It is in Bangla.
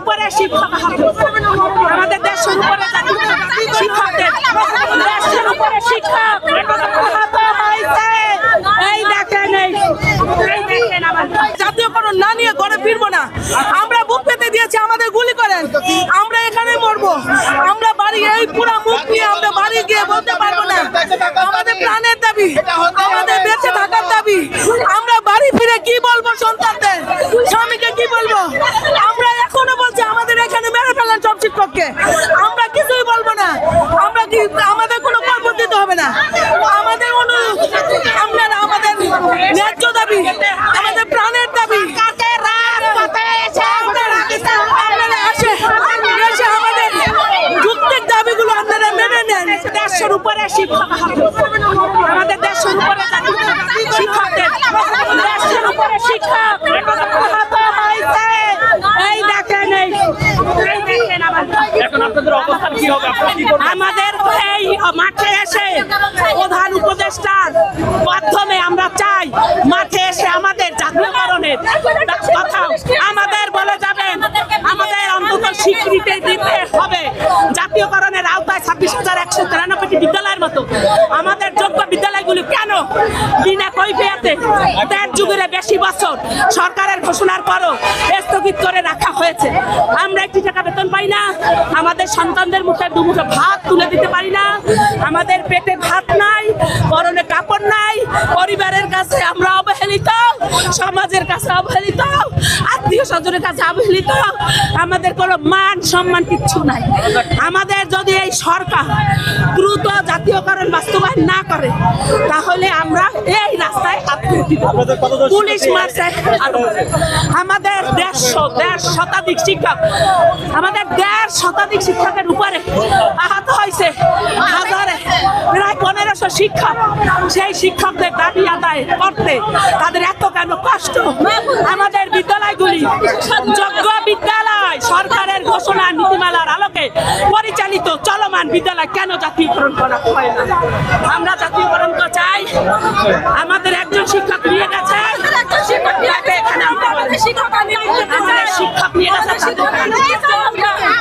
উপরে শিক্ষক আমাদের উপরে শিক্ষকদের উপরে শিক্ষক এই দেখেন জাতীয়করণ না নিয়ে ঘরে না। আমরা বুক পেতে দিয়েছি, আমাদের গুলি করেন। আমরা এখানে মরবো। আমরা বাড়ি, এই পুরো মুখ নিয়ে আমরা বাড়ি গিয়ে বলতে পারব না। আমাদের প্রাণের দাবি, আমাদের বেঁচে থাকার দাবি। আমরা বাড়ি ফিরে কি বলব সন্তানদের? শিক্ষককে আমরা কিছুই বলব না। আমরা কি আমাদের কোনো কর্ম দিতে হবে না। আমাদের অনুরোধ আপনারা আমাদের ন্যায্য দাবি, আমাদের প্রাণের দাবি। আসে আমাদের যুক্তির দাবিগুলো আপনারা মেনে নেন। দেড়শোর উপরে শিক্ষক হবে আমাদের দেড়শোর উপরে শিক্ষকদের দেড়শোর উপরে শিক্ষক আহত হয়েছে এই দেখেন এই এই দেখেন আমার আমাদের এই মাঠে এসে প্রধান উপদেষ্টার মাধ্যমে আমরা চাই মাঠে এসে আমাদের জাতীয়করণের কথা আমাদের বলে যাবেন। আমাদের অন্তত স্বীকৃতি দিতে হবে। জাতীয়করণের আওতায় ছাব্বিশ হাজার একশো তিরানব্বইটি বিদ্যালয়ের মতো আমাদের যোগ্য বিদ্যালয়গুলি কেন বিনা কৈফিয়াতে দেড় যুগের বেশি বছর সরকারের ঘোষণার পরও স্থগিত করে রাখা হয়েছে। আমরা একটি টাকা বেতন পাই না, আমাদের সন্তানদের মুখে দুমুঠো ভাত তুলে দিতে পারি না, আমাদের পেটে ভাত নাই, পরনে কাপড় নাই, পরিবারের কাছে আমরা অবহেলিত, সমাজের কাছে অবহেলিত, আত্মীয় স্বজনের কাছে অবহেলিত, আমাদের কোনো মান সম্মান কিচ্ছু নাই। আমাদের যদি এই সরকার দ্রুত জাতীয়করণ বাস্তবায়ন না করে, তাহলে আমরা এই পুলিশ আমাদের দেড়শো দেড় শতাধিক শিক্ষক। আমাদের শতাধিক শিক্ষকের উপরে আহত হয়েছে প্রায় পনেরোশো শিক্ষক। সেই শিক্ষকদের দাবি আদায় করতে তাদের এত কেন কষ্ট? আমাদের বিদ্যালয়গুলি যোগ্য বিদ্যালয়, সরকারের ঘোষণা নীতিমালার আলোকে পরিচালিত চলমান বিদ্যালয় কেন জাতীয়করণ করা হয় না আমরা জাতীয়করণ তো চাই আমাদের একজন শিক্ষক নিয়ে গেছে। শিক্ষক এখানে গেছে। শিক্ষক নিয়ে গেছে